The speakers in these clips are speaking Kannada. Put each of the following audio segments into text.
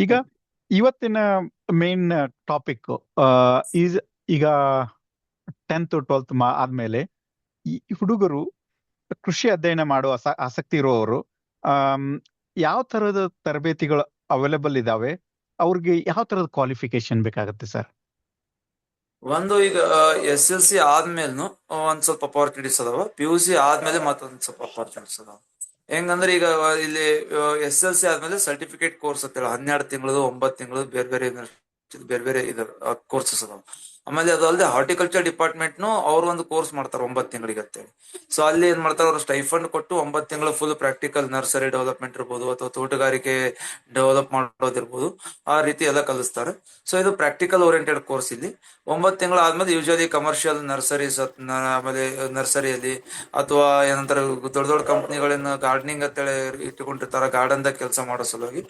ಈಗ ಇವತ್ತಿನ ಮೇನ್ ಟಾಪಿಕ್ ಈಸ್ ಈಗ ಟೆಂತ್ ಟ್ವೆಲ್ತ್ ಮಾ ಆದ್ಮೇಲೆ ಈ ಹುಡುಗರು ಕೃಷಿ ಅಧ್ಯಯನ ಮಾಡುವ ಆಸ- ಆಸಕ್ತಿ ಇರುವವರು ಯಾವ ತರದ ತರಬೇತಿಗಳು ಅವೈಲೇಬಲ್ ಇದಾವೆ? ಅವ್ರಿಗೆ ಯಾವ ತರದ ಕ್ವಾಲಿಫಿಕೇಶನ್ ಬೇಕಾಗುತ್ತೆ ಸರ್? ಒಂದು ಈಗ ಎಸ್ ಎಲ್ ಸಿ ಆದ್ಮೇಲೆ ಒಂದ್ ಸ್ವಲ್ಪ ಅಪಾರ್ಚುನಿಟೀಸ್ ಅದಾವ ಪಿ ಯು ಸಿ ಆದ್ಮೇಲೆ ಮತ್ತೊಂದ್ ಸ್ವಲ್ಪ ಅಪಾರ್ಚುನಿಟೀಸ್ ಅದಾವ. ಹೆಂಗಂದ್ರೆ ಈಗ ಇಲ್ಲಿ ಎಸ್ ಎಲ್ ಸಿ ಆದ್ಮೇಲೆ ಸರ್ಟಿಫಿಕೇಟ್ ಕೋರ್ಸ್ ಅಂತೇಳಿ ಹನ್ನೆರಡು ತಿಂಗಳದು, ಒಂಬತ್ತು ತಿಂಗಳು ಬೇರೆ ಬೇರೆ ಬೇರೆ ಬೇರೆ ಇದ್ ಕೋರ್ಸಸ್ ಅದಾವ. ಆಮೇಲೆ ಅದು ಅಲ್ಲದೆ ಹಾರ್ಟಿಕಲ್ಚರ್ ಡಿಪಾರ್ಟ್ಮೆಂಟ್ ನು ಅವ್ರು ಒಂದು ಕೋರ್ಸ್ ಮಾಡ್ತಾರೆ ಒಂಬತ್ತು ತಿಂಗಳಿಗೆ ಅಂತೇಳಿ. ಸೊ ಅಲ್ಲಿ ಏನ್ ಮಾಡ್ತಾರೆ ಅವ್ರು ಸ್ಟೈಫಂಡ್ ಕೊಟ್ಟು ಒಂಬತ್ತು ತಿಂಗಳು ಫುಲ್ ಪ್ರಾಕ್ಟಿಕಲ್ ನರ್ಸರಿ ಡೆವಲಪ್ಮೆಂಟ್ ಇರ್ಬೋದು ಅಥವಾ ತೋಟಗಾರಿಕೆ ಡೆವಲಪ್ ಮಾಡೋದಿರ್ಬೋದು ಆ ರೀತಿ ಎಲ್ಲ ಕಲಿಸ್ತಾರೆ. ಸೊ ಇದು ಪ್ರಾಕ್ಟಿಕಲ್ ಓರಿಯೆಂಟೆಡ್ ಕೋರ್ಸ್ ಇಲ್ಲಿ. ಒಂಬತ್ತು ತಿಂಗಳು ಆದ್ಮೇಲೆ ಯೂಶಲಿ ಕಮರ್ಷಿಯಲ್ ನರ್ಸರೀಸ್ ಆಮೇಲೆ ನರ್ಸರಿಯಲ್ಲಿ ಅಥವಾ ಏನಂತಾರ ದೊಡ್ಡ ದೊಡ್ಡ ಕಂಪ್ನಿಗಳನ್ನ ಗಾರ್ಡನಿಂಗ್ ಅಂತೇಳಿ ಇಟ್ಕೊಂಡಿರ್ತಾರ ಗಾರ್ಡನ್ ದಾಗ ಕೆಲಸ ಮಾಡೋ ಸಲುವಾಗಿ.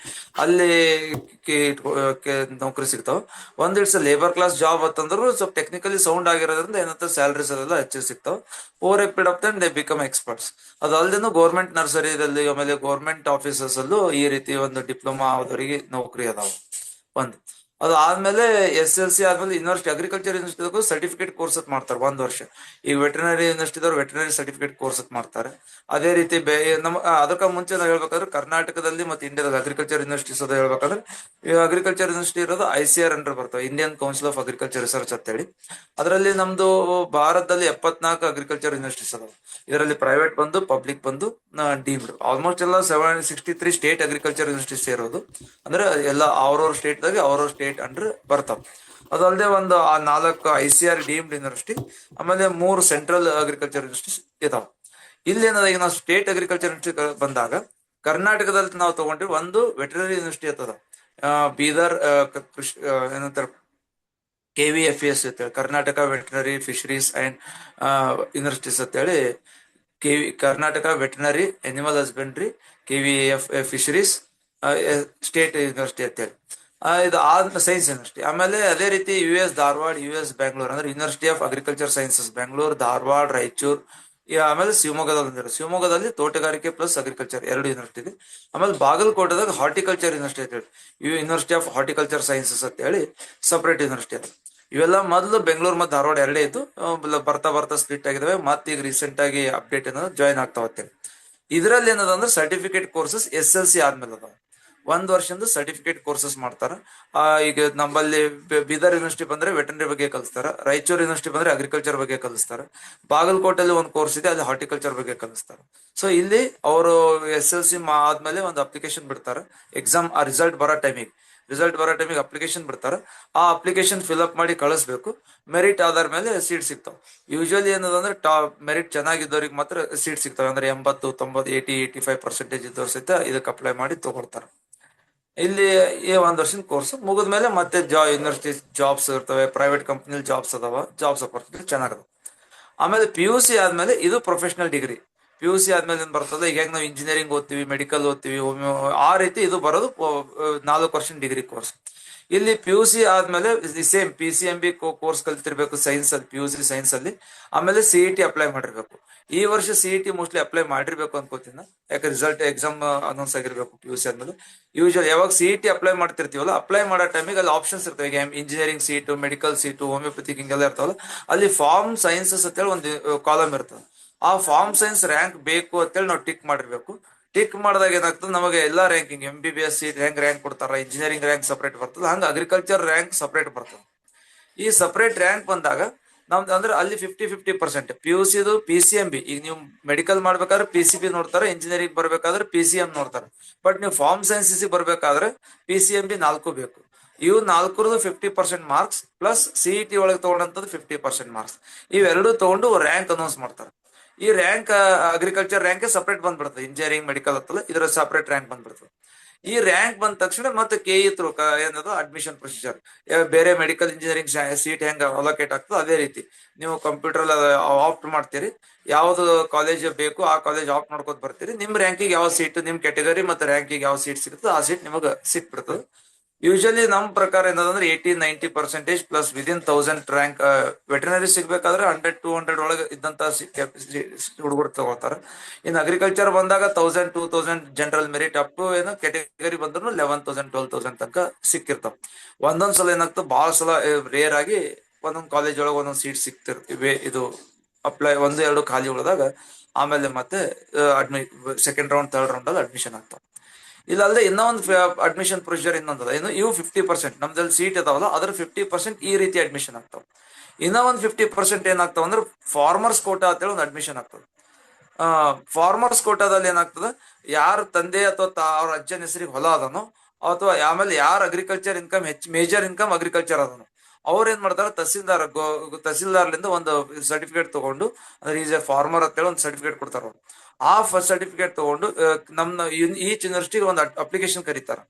ಅಲ್ಲಿ ನೌಕರಿ ಸಿಗ್ತಾವ. ಒಂದ್ ಇಟ್ಸ್ ಲೇಬರ್ ಕ್ಲಾಸ್ ಜಾಬ್ ಅಂತಂದ್ರು ಸ್ವಲ್ಪ ಟೆಕ್ನಿಕಲಿ ಸೌಂಡ್ ಆಗಿರೋದ್ರಿಂದ ಏನಂತ ಸ್ಯಾಲರೀಸ್ ಅದೆಲ್ಲ ಹೆಚ್ಚು ಸಿಗ್ತಾವ. Over a of time they become experts ಅದಲ್ದೇನು government ನರ್ಸರಿದಲ್ಲಿ ಆಮೇಲೆ ಗೌರ್ಮೆಂಟ್ ಆಫೀಸಸ್ ಅಲ್ಲೂ ಈ ರೀತಿ ಒಂದು ಡಿಪ್ಲೊಮಾ ಆದವರಿಗೆ ನೌಕರಿ ಅದಾವ. ಒಂದು. ಅದು ಆದ್ಮೇಲೆ ಎಸ್ ಎಲ್ ಸಿ ಆದ್ಮೇಲೆ university agriculture university certificate course ಅಂತ ಮಾಡ್ತಾರೆ, ಒಂದ್ ವರ್ಷ. ಈಗ ವೆಟರ್ನರಿ ಯೂನಿವರ್ಸಿಟಿದವ್ರು ವೆಟರ್ನರಿ ಸರ್ಟಿಫಿಕೇಟ್ ಕೋರ್ಸ್ ಅತ್ ಮಾಡ್ತಾರೆ. ಅದೇ ರೀತಿ ನಮ್ಮ ಅದಕ್ಕ ಮುಂಚೆ ನಾವು ಹೇಳ್ಬೇಕಾದ್ರೆ ಕರ್ನಾಟಕದಲ್ಲಿ ಮತ್ತೆ ಇಂಡಿಯಾದಲ್ಲಿ ಅಗ್ರಿಕಲ್ಚರ್ ಯೂನಿವರ್ಸಿಟೀಸ್ ಅದ ಹೇಳ್ಬೇಕಂದ್ರೆ, ಈ ಅಗ್ರಿಕಲ್ಚರ್ ಯೂನಿವರ್ಸಿಟಿ ಇರೋದು ಐ ಸಿ ಆರ್ ಅಂಡರ್ ಬರ್ತವೆ Indian council of agriculture research ಅಂತ ಹೇಳಿ ಅದರಲ್ಲಿ ನಮ್ದು ಭಾರತದಲ್ಲಿ ಎಪ್ಪತ್ನಾಲ್ಕು ಅಗ್ರಿಕಲ್ಚರ್ ಯೂನಿವರ್ಸಿಟೀಸ್ ಅದಾವೆ. ಇದರಲ್ಲಿ ಪ್ರೈವೇಟ್ ಬಂದು ಪಬ್ಲಿಕ್ ಬಂದು ಡೀಮ್ಡ್ ಆಲ್ಮೋಸ್ಟ್ ಎಲ್ಲ seven sixty three state agriculture universities ಇರೋದು. ಅಂದ್ರೆ ಎಲ್ಲ ಅವ್ರವ್ರ ಸ್ಟೇಟ್ ದಾಗ ಅವ್ರವ್ರ ಸ್ಟೇಟ್ ಅಂಡರ್ ಬರ್ತಾವ. ಅದಲ್ಲದೆ ಒಂದು ಆ ನಾಲ್ಕು I C R deemed university ಆಮೇಲೆ ಮೂರು ಸೆಂಟ್ರಲ್ ಅಗ್ರಿಕಲ್ಚರ್ ಯೂನಿವರ್ಸಿಟಿ ಇದಾವ. ಇಲ್ಲಿ ಏನದ ಈಗ ನಾವು ಸ್ಟೇಟ್ ಅಗ್ರಿಕಲ್ಚರ್ ಯೂನಿವರ್ಸಿಟಿ ಬಂದಾಗ ಕರ್ನಾಟಕದಲ್ಲಿ ನಾವು ತಗೊಂಡ್ರೆ ಒಂದು ವೆಟರನರಿ ಯೂನಿವರ್ಸಿಟಿ ಆ, ಬೀದರ್ ಕೃಷಿ ಏನಂತಾರೆ ಕೆ ವಿ ಎಫ್ ಎಸ್ ಅಂತೇಳಿ Karnataka veterinary fisheries and universities ಅಂತೇಳಿ K V Karnataka veterinary animal husbandry K V F fisheries state university ಅಂತೇಳಿ ಇದು ಆದ ಸೈನ್ಸ್ ಯೂನಿವರ್ಸಿಟಿ ಆಮೇಲೆ ಅದೇ ರೀತಿ U S Dharwad U S Bangalore ಅಂದ್ರೆ university of agriculture sciences Bengaluru Dharwad, Raichur ಆಮೇಲೆ ಶಿವಮೊಗ್ಗದಲ್ಲಿ ಶಿವಮೊಗ್ಗದಲ್ಲಿ ತೋಟಗಾರಿಕೆ ಪ್ಲಸ್ ಅಗ್ರಿಕಲ್ಚರ್ ಎರಡು ಯೂನಿವರ್ಸಿಟಿ ಇದೆ. ಆಮೇಲೆ ಬಾಗಲಕೋಟದಾಗ ಹಾರ್ಟಿಕಲ್ಚರ್ ಯೂನಿವರ್ಸಿಟಿ ಅಂತ ಹೇಳಿ ಯೂನಿವರ್ಸಿಟಿ ಆಫ್ ಹಾರ್ಟಿಕಲ್ಚರ್ ಸೈನ್ಸಸ್ ಅಂತ ಹೇಳಿ ಸಪರೇಟ್ ಯೂನಿವರ್ಸಿಟಿ ಅದು. ಇವೆಲ್ಲ ಮೊದಲು ಬೆಂಗಳೂರು ಮತ್ತು ಧಾರವಾಡ ಎರಡೇ ಇತ್ತು. ಬರ್ತಾ ಬರ್ತಾ ಸ್ಪ್ಲಿಟ್ ಆಗಿದಾವೆ. ಮತ್ತೆ ಈಗ ರೀಸೆಂಟ್ ಆಗಿ ಅಪ್ಡೇಟ್ ಅನ್ನೋದು ಜಾಯ್ನ್ ಆಗ್ತಾ ಹೋಗ್ತೇನೆ ಇದರಲ್ಲಿ ಏನದ ಅಂದ್ರೆ certificate courses S L C ಆದ್ಮೇಲೆ ಅದಾವ. ಒಂದ್ ವರ್ಷದಿಂದ ಸರ್ಟಿಫಿಕೇಟ್ ಕೋರ್ಸಸ್ ಮಾಡ್ತಾರ. ಆ, ಈಗ ನಮ್ಮಲ್ಲಿ ಬೀದರ್ ಯೂನಿವರ್ಸಿಟಿ ಬಂದ್ರೆ ವೆಟನರಿ ಬಗ್ಗೆ ಕಲಿಸ್ತಾರ ರಾಯಚೂರು ಯೂನಿವರ್ಸಿಟಿ ಬಂದ್ರೆ ಅಗ್ರಿಕಲ್ಚರ್ ಬಗ್ಗೆ ಕಲಿಸ್ತಾರ ಬಾಗಲಕೋಟೆಯಲ್ಲಿ ಒಂದು ಕೋರ್ಸ್ ಇದೆ ಅಲ್ಲಿ ಹಾರ್ಟಿಕಲ್ಚರ್ ಬಗ್ಗೆ ಕಲಿಸ್ತಾರ. ಸೊ ಇಲ್ಲಿ ಅವರು ಎಸ್ ಎಲ್ ಸಿ ಆದ್ಮೇಲೆ ಒಂದು ಅಪ್ಲಿಕೇಶನ್ ಬಿಡ್ತಾರೆ. ಎಕ್ಸಾಮ್ ಆ ರಿಸಲ್ಟ್ ಬರೋ ಟೈಮಿಗೆ ರಿಸಲ್ಟ್ ಬರೋ ಟೈಮಿಗೆ ಅಪ್ಲಿಕೇಶನ್ ಬಿಡ್ತಾರೆ. ಆ ಅಪ್ಲಿಕೇಶನ್ ಫಿಲ್ಅಪ್ ಮಾಡಿ ಕಳಿಸ್ಬೇಕು. ಮೆರಿಟ್ ಆಧಾರ ಮೇಲೆ ಸೀಟ್ ಸಿಗ್ತಾವ. ಯೂಶಲಿ ಏನದಂದ್ರೆ ಟಾಪ್ ಮೆರಿಟ್ ಚೆನ್ನಾಗಿದ್ದವ್ರಿಗೆ ಮಾತ್ರ ಸೀಟ್ ಸಿಗ್ತಾವೆ. ಅಂದ್ರೆ ಎಂಬತ್ತು ತೊಂಬತ್ತು ಏಯ್ಟಿ ಏಯ್ಟಿ ಫೈವ್ ಪರ್ಸೆಂಟೇಜ್ ಇದ್ದವ್ರು ಸಹಿತ ಇದಕ್ಕೆ ಅಪ್ಲೈ ಮಾಡಿ ತಗೊಳ್ತಾರೆ. ಇಲ್ಲಿ ಈ ಒಂದ್ ವರ್ಷದ ಕೋರ್ಸ್ ಮುಗಿದ್ಮೇಲೆ ಮತ್ತೆ ಜಾ ಯೂನಿವರ್ಸಿಟಿ ಜಾಬ್ಸ್ ಇರ್ತವೆ ಪ್ರೈವೇಟ್ ಕಂಪ್ನಿಲಿ ಜಾಬ್ಸ್ ಅದಾವ ಜಾಬ್ಸ್ ಅಪರ್ಚುನಿಟಿ ಚೆನ್ನಾಗದ ಆಮೇಲೆ ಪಿ ಯು ಸಿ ಆದ್ಮೇಲೆ ಇದು professional degree P U C ಆದ್ಮೇಲೆ ಏನ್ ಬರ್ತದೆ? ಈಗ ನಾವು ಇಂಜಿನಿಯರಿಂಗ್ ಓದ್ತೀವಿ ಮೆಡಿಕಲ್ ಓದ್ತೀವಿ ಆ ರೀತಿ ಇದು ಬರೋದು ನಾಲ್ಕು ವರ್ಷ ಡಿಗ್ರಿ ಕೋರ್ಸ್ ಇಲ್ಲಿ ಪಿ ಯು ಸಿ ಆದ್ಮೇಲೆ same P C M B course ಕಲ್ತಿರ್ಬೇಕು science ಅಲ್ಲಿ ಪಿ ಯು ಸಿ ಸೈನ್ಸ್ ಅಲ್ಲಿ. ಆಮೇಲೆ ಸಿ ಇ ಟಿ ಅಪ್ಲೈ ಮಾಡಿರ್ಬೇಕು. ಈ ವರ್ಷ C E T mostly apply ಮಾಡಿರ್ಬೇಕು ಅನ್ಕೋತೀನಿ. ಯಾಕೆ ರಿಸಲ್ಟ್ ಎಕ್ಸಾಮ್ ಅನೌನ್ಸ್ ಆಗಿರ್ಬೇಕು ಪಿ ಯು ಸಿ ಆದ್ಮೇಲೆ. ಯೂಶಲ್ ಯಾವಾಗ ಸಿ ಇ ಟಿ ಅಪ್ಲೈ ಮಾಡ್ತಿರ್ತೀವಲ್ಲ ಅಪ್ಲೈ ಮಾಡೋ ಟೈಮಿಗೆ ಅಲ್ಲಿ ಆಪ್ಷನ್ಸ್ ಇರ್ತವೆ. ಈಗ engineering seat medical seat homeopathy ಹಿಂಗೆಲ್ಲ ಇರ್ತಾವಲ್ಲ, ಅಲ್ಲಿ ಫಾರ್ಮ್ ಸೈನ್ಸಸ್ ಅಂತೇಳಿ ಒಂದು ಕಾಲಮ್ ಇರ್ತದೆ. ಆ ಫಾರ್ಮ್ ಸೈನ್ಸ್ ರ್ಯಾಂಕ್ ಬೇಕು ಅಂತೇಳಿ ನಾವು ಟಿಕ್ ಮಾಡಿರ್ಬೇಕು. ಟಿಕ್ ಮಾಡಿದಾಗ ಏನಾಗ್ತದೆ? ನಮಗೆ ಎಲ್ಲಾ ranking M B B S C rank rank ಕೊಡ್ತಾರ ಇಂಜಿನಿಯರಿಂಗ್ ರ್ಯಾಂಕ್ ಸಪರೇಟ್ ಬರ್ತದೆ, ಹಂಗ ಅಗ್ರಿಕಲ್ಚರ್ ರ್ಯಾಂಕ್ ಸಪರೇಟ್ ಬರ್ತದೆ. ಈ ಸಪರೇಟ್ ರ್ಯಾಂಕ್ ಬಂದಾಗ ನಮ್ದು ಅಂದ್ರೆ ಅಲ್ಲಿ fifty fifty percent P U ಸಿದು ಪಿ ಸಿ ಎಂ ಬಿ ಈಗ ನೀವು ಮೆಡಿಕಲ್ ಮಾಡ್ಬೇಕಾದ್ರೆ ಪಿ ಸಿ ಬಿ ನೋಡ್ತಾರೆ ಇಂಜಿನಿಯರಿಂಗ್ ಬರ್ಬೇಕಾದ್ರೆ ಪಿ ಸಿ ಎಂ ನೋಡ್ತಾರೆ. ಬಟ್ ನೀವು ಫಾರ್ಮ್ ಸೈನ್ಸಸ್ ಬರ್ಬೇಕಾದ್ರೆ ಪಿ ಸಿ ಎಂ ಬಿ ನಾಲ್ಕು ಬೇಕು. ಇವು ನಾಲ್ಕರದು fifty percent marks plus C E T ಒಳಗೆ ತಗೊಂಡಂತದ್ದು ಫಿಫ್ಟಿ ಪರ್ಸೆಂಟ್ ಮಾರ್ಕ್ಸ್ ಇವೆರಡು ತಗೊಂಡು ರ್ಯಾಂಕ್ ಅನೌನ್ಸ್ ಮಾಡ್ತಾರೆ. ಈ ರ್ಯಾಂಕ್ ಅಗ್ರಿಕಲ್ಚರ್ ರ್ಯಾಂಕ್ ಸಪರೇಟ್ ಬಂದ್ಬಿಡ್ತದೆ. ಇಂಜಿನಿಯರಿಂಗ್ ಮೆಡಿಕಲ್ ಹತ್ತಲ್ಲ, ಇದರ ಸಪರೇಟ್ ರ್ಯಾಂಕ್ ಬಂದ್ಬಿಡ್ತದೆ. ಈ ರ್ಯಾಂಕ್ ಬಂದ ತಕ್ಷಣ ಮತ್ತೆ ಕೆ ಇ ತ್ರೂ ಏನದು ಅಡ್ಮಿಷನ್ ಪ್ರೊಸೀಜರ್ ಬೇರೆ ಮೆಡಿಕಲ್ ಇಂಜಿನಿಯರಿಂಗ್ ಸೀಟ್ ಹೆಂಗ ಅಲೋಕೇಟ್ ಆಗ್ತದೆ ಅದೇ ರೀತಿ. ನೀವು ಕಂಪ್ಯೂಟರ್ ಆಪ್ಟ್ ಮಾಡ್ತೀರಿ. ಯಾವ್ದು ಕಾಲೇಜ್ ಬೇಕು, ಆ ಕಾಲೇಜ್ ಆಪ್ಟ್ ಮಾಡ್ಕೊತ ಬರ್ತೀರಿ. ನಿಮ್ ರ್ಯಾಂಕಿಗೆ ಯಾವ ಸೀಟ್ ನಿಮ್ ಕ್ಯಾಟಗರಿ ಮತ್ತೆ ರ್ಯಾಂಕಿಗೆ ಯಾವ ಸೀಟ್ ಸಿಗುತ್ತೋ ಆ ಸೀಟ್ ನಿಮಗೆ ಸಿಕ್ಬಿಡ್ತದೆ. ಯೂಶಲಿ ನಮ್ ಪ್ರಕಾರ ಏನದಂದ್ರೆ eighty ninety percentage plus within thousand rank veterinary ಸಿಗ್ಬೇಕಾದ್ರೆ hundred two hundred ಒಳಗೆ ಇದ್ದಂತ ಹುಡುಗರು ತಗೋತಾರೆ. ಇನ್ ಅಗ್ರಿಕಲ್ಚರ್ ಬಂದಾಗ thousand two thousand general merit up to ಏನೋ ಕೆಟಗರಿ ಬಂದ್ರು ಲೆವೆನ್ ತೌಸಂಡ್ ಟ್ವೆಲ್ ತೌಸಂಡ್ ತನಕ ಸಿಕ್ಕಿರ್ತಾವ. ಒಂದೊಂದ್ ಸಲ ಏನಾಗ್ತದೆ ಬಹಳ ಸಲ ರೇರ್ ಆಗಿ ಒಂದೊಂದ್ ಕಾಲೇಜ್ ಒಳಗೆ ಒಂದೊಂದ್ ಸೀಟ್ ಸಿಕ್ತಿರ್ತೀವಿ. ಇದು ಅಪ್ಲೈ ಒಂದು, ಎರಡು ಖಾಲಿ ಉಳಿದಾಗ ಆಮೇಲೆ ಮತ್ತೆ ಅಡ್ಮಿ ಸೆಕೆಂಡ್ ರೌಂಡ್ ಥರ್ಡ್ ರೌಂಡ್ ಅಲ್ಲಿ ಅಡ್ಮಿಷನ್ ಆಗ್ತಾವ. ಇಲ್ಲಲ್ಲದೆ ಇನ್ನೂ ಒಂದು ಅಡ್ಮಿಷನ್ ಪ್ರೊಸೀಜರ್ ಇನ್ನೊಂದದ. ಏನು ಇವು ಫಿಫ್ಟಿ ಪರ್ಸೆಂಟ್ ನಮ್ದಲ್ಲಿ ಸೀಟ್ ಇದಾವಲ್ಲ ಅದ್ರ ಫಿಫ್ಟಿ ಪರ್ಸೆಂಟ್ ಈ ರೀತಿ ಅಡ್ಮಿಷನ್ ಆಗ್ತಾವ. ಇನ್ನ ಒಂದು ಫಿಫ್ಟಿ ಪರ್ಸೆಂಟ್ ಏನಾಗ್ತಾವ ಅಂದ್ರೆ ಫಾರ್ಮರ್ಸ್ ಕೋಟಾ ಅಂತೇಳಿ ಒಂದು ಅಡ್ಮಿಷನ್ ಆಗ್ತದೆ ಫಾರ್ಮರ್ಸ್ ಕೋಟಾದಲ್ಲಿ ಏನಾಗ್ತದೆ? ಯಾರ ತಂದೆ ಅಥವಾ ಅವ್ರ ಅಜ್ಜನ ಹೆಸರಿಗೆ ಹೊಲ ಅದನೋ, ಅಥವಾ ಆಮೇಲೆ ಯಾರ ಅಗ್ರಿಕಲ್ಚರ್ ಇನ್ಕಮ್ ಹೆಚ್ಚು ಮೇಜರ್ ಇನ್ಕಮ್ ಅಗ್ರಿಕಲ್ಚರ್ ಅದನು. ಅವ್ರ ಏನ್ ಮಾಡ್ತಾರೆ, ತಹಸೀಲ್ದಾರ್ ತಹಸೀಲ್ದಾರ್ಲಿಂದ ಒಂದು ಸರ್ಟಿಫಿಕೇಟ್ ತಗೊಂಡು, ಅಂದ್ರೆ ಈಸ್ ಎ ಫಾರ್ಮರ್ ಅಂತೇಳಿ ಒಂದು ಸರ್ಟಿಫಿಕೇಟ್ ಕೊಡ್ತಾರ. ಆ ಫಸ್ಟ್ ಸರ್ಟಿಫಿಕೇಟ್ ತಗೊಂಡು ನಮ್ಮ ಈಚ್ ಯೂನಿವರ್ಸಿಟಿಗೆ ಒಂದು ಅಪ್ಲಿಕೇಶನ್ ಕರೀತಾರ.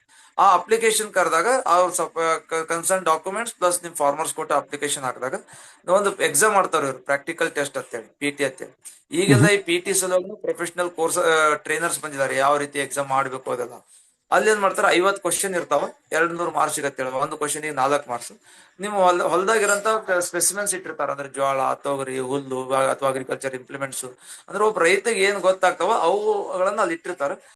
ಆ ಅಪ್ಲಿಕೇಶನ್ ಕರೆದಾಗ ಅವ್ರ ಸ್ವಲ್ಪ ಕನ್ಸರ್ನ್ ಡಾಕ್ಯುಮೆಂಟ್ಸ್ ಪ್ಲಸ್ ನಿಮ್ ಫಾರ್ಮರ್ಸ್ ಕೊಟ್ಟ ಅಪ್ಲಿಕೇಶನ್ ಹಾಕಿದಾಗ ಒಂದು ಎಕ್ಸಾಮ್ ಮಾಡ್ತಾರ ಇವ್ರು ಪ್ರಾಕ್ಟಿಕಲ್ ಟೆಸ್ಟ್ ಅಂತೇಳಿ ಪಿ ಟಿ ಅಂತೇಳಿ. ಈಗೆಲ್ಲ ಈ ಪಿ ಟಿ ಸಲುವಾಗಿ ಪ್ರೊಫೆಷನಲ್ ಕೋರ್ಸ್ ಟ್ರೈನರ್ಸ್ ಬಂದಿದ್ದಾರೆ, ಯಾವ ರೀತಿ ಎಕ್ಸಾಮ್ ಮಾಡ್ಬೇಕು ಅದೆಲ್ಲ. ಅಲ್ಲಿ ಏನ್ ಮಾಡ್ತಾರೆ ಐವತ್ ಕ್ವಶನ್ ಇರ್ತಾವ ಎರಡ್ ನೂರು ಮಾರ್ಕ್ಸ್ ಸಿಗತ್ತೆ ಒಂದು ಕ್ವಶನ್ ನಾಲ್ಕು ಮಾರ್ಕ್ಸ್ ನಿಮ್ಮ ಹೊಲ ಹೊಲದಾಗಿರಂತ ಸ್ಪೆಸಿಮೆನ್ಸ್ ಇಟ್ಟಿರ್ತಾರ, ಅಂದ್ರೆ ಜೋಳ ತೊಗರಿ, ಹುಲ್ಲು, ಅಥವಾ ಅಗ್ರಿಕಲ್ಚರ್ ಇಂಪ್ಲಿಮೆಂಟ್ಸ್ ಅಂದ್ರೆ ಒಬ್ಬ ರೈತಗೆ ಏನ್ ಗೊತ್ತಾಗ್ತಾವ, ಅವುಗಳನ್ನ ಅಲ್ಲಿ ಇಟ್ಟಿರ್ತಾರ.